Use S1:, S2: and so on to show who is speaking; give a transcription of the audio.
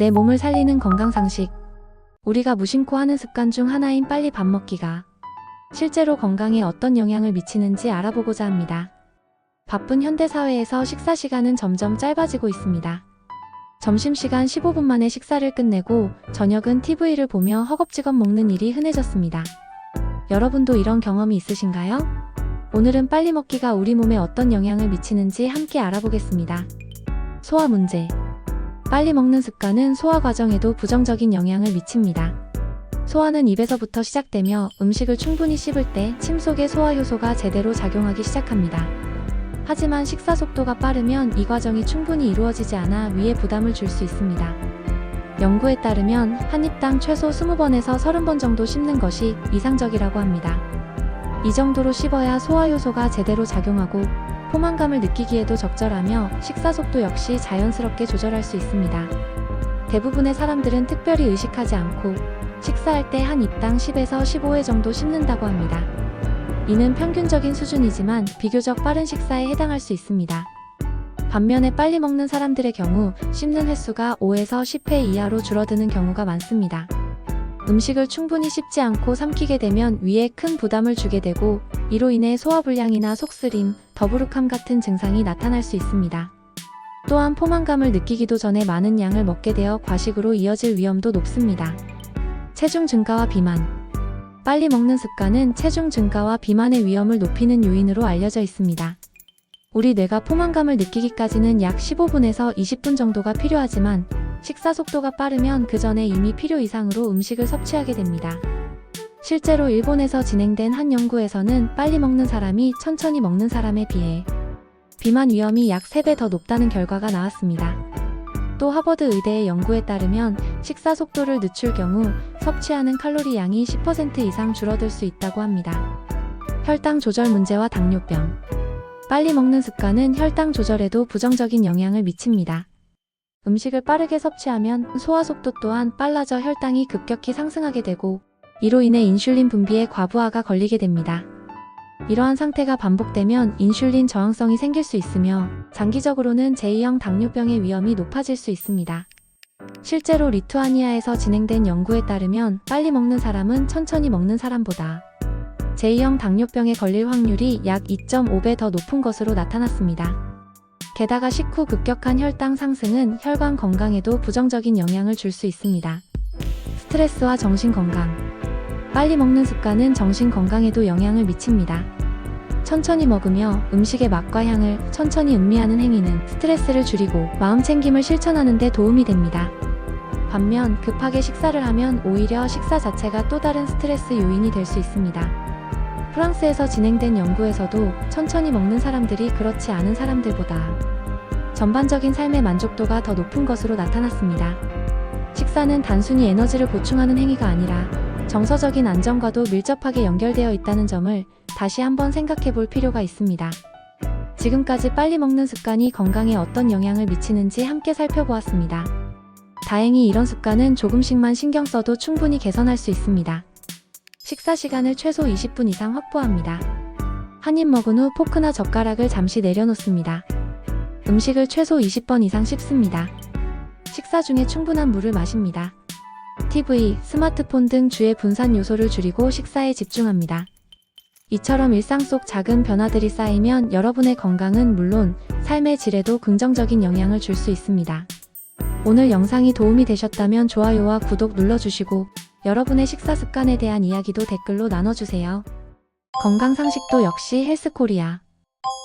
S1: 내 몸을 살리는 건강 상식. 우리가 무심코 하는 습관 중 하나인 빨리 밥 먹기가 실제로 건강에 어떤 영향을 미치는지 알아보고자 합니다. 바쁜 현대사회에서 식사 시간은 점점 짧아지고 있습니다. 점심시간 15분 만에 식사를 끝내고 저녁은 TV를 보며 허겁지겁 먹는 일이 흔해졌습니다. 여러분도 이런 경험이 있으신가요? 오늘은 빨리 먹기가 우리 몸에 어떤 영향을 미치는지 함께 알아보겠습니다. 소화 문제. 빨리 먹는 습관은 소화 과정에도 부정적인 영향을 미칩니다. 소화는 입에서부터 시작되며 음식을 충분히 씹을 때 침 속의 소화 효소가 제대로 작용하기 시작합니다. 하지만 식사 속도가 빠르면 이 과정이 충분히 이루어지지 않아 위에 부담을 줄 수 있습니다. 연구에 따르면 한 입당 최소 20번에서 30번 정도 씹는 것이 이상적이라고 합니다. 이 정도로 씹어야 소화 효소가 제대로 작용하고 포만감을 느끼기에도 적절하며 식사 속도 역시 자연스럽게 조절할 수 있습니다. 대부분의 사람들은 특별히 의식하지 않고 식사할 때 한 입당 10에서 15회 정도 씹는다고 합니다. 이는 평균적인 수준이지만 비교적 빠른 식사에 해당할 수 있습니다. 반면에 빨리 먹는 사람들의 경우 씹는 횟수가 5에서 10회 이하로 줄어드는 경우가 많습니다. 음식을 충분히 씹지 않고 삼키게 되면 위에 큰 부담을 주게 되고 이로 인해 소화불량이나 속쓰림, 더부룩함 같은 증상이 나타날 수 있습니다. 또한 포만감을 느끼기도 전에 많은 양을 먹게 되어 과식으로 이어질 위험도 높습니다. 체중 증가와 비만. 빨리 먹는 습관은 체중 증가와 비만의 위험을 높이는 요인으로 알려져 있습니다. 우리 뇌가 포만감을 느끼기까지는 약 15분에서 20분 정도가 필요하지만 식사 속도가 빠르면 그 전에 이미 필요 이상으로 음식을 섭취하게 됩니다. 실제로 일본에서 진행된 한 연구에서는 빨리 먹는 사람이 천천히 먹는 사람에 비해 비만 위험이 약 3배 더 높다는 결과가 나왔습니다. 또 하버드 의대의 연구에 따르면 식사 속도를 늦출 경우 섭취하는 칼로리 양이 10% 이상 줄어들 수 있다고 합니다. 혈당 조절 문제와 당뇨병. 빨리 먹는 습관은 혈당 조절에도 부정적인 영향을 미칩니다. 음식을 빠르게 섭취하면 소화 속도 또한 빨라져 혈당이 급격히 상승하게 되고 이로 인해 인슐린 분비에 과부하가 걸리게 됩니다. 이러한 상태가 반복되면 인슐린 저항성이 생길 수 있으며 장기적으로는 제2형 당뇨병의 위험이 높아질 수 있습니다. 실제로 리투아니아에서 진행된 연구에 따르면 빨리 먹는 사람은 천천히 먹는 사람보다 제2형 당뇨병에 걸릴 확률이 약 2.5배 더 높은 것으로 나타났습니다. 게다가 식후 급격한 혈당 상승은 혈관 건강에도 부정적인 영향을 줄 수 있습니다. 스트레스와 정신 건강. 빨리 먹는 습관은 정신 건강에도 영향을 미칩니다. 천천히 먹으며 음식의 맛과 향을 천천히 음미하는 행위는 스트레스를 줄이고 마음 챙김을 실천하는 데 도움이 됩니다. 반면 급하게 식사를 하면 오히려 식사 자체가 또 다른 스트레스 요인이 될 수 있습니다. 프랑스에서 진행된 연구에서도 천천히 먹는 사람들이 그렇지 않은 사람들보다 전반적인 삶의 만족도가 더 높은 것으로 나타났습니다. 식사는 단순히 에너지를 보충하는 행위가 아니라 정서적인 안정과도 밀접하게 연결되어 있다는 점을 다시 한번 생각해 볼 필요가 있습니다. 지금까지 빨리 먹는 습관이 건강에 어떤 영향을 미치는지 함께 살펴보았습니다. 다행히 이런 습관은 조금씩만 신경 써도 충분히 개선할 수 있습니다. 식사 시간을 최소 20분 이상 확보합니다. 한 입 먹은 후 포크나 젓가락을 잠시 내려놓습니다. 음식을 최소 20번 이상 씹습니다. 식사 중에 충분한 물을 마십니다. TV, 스마트폰 등 주의 분산 요소를 줄이고 식사에 집중합니다. 이처럼 일상 속 작은 변화들이 쌓이면 여러분의 건강은 물론 삶의 질에도 긍정적인 영향을 줄 수 있습니다. 오늘 영상이 도움이 되셨다면 좋아요와 구독 눌러주시고 여러분의 식사 습관에 대한 이야기도 댓글로 나눠주세요. 건강 상식도 역시 헬스코리아.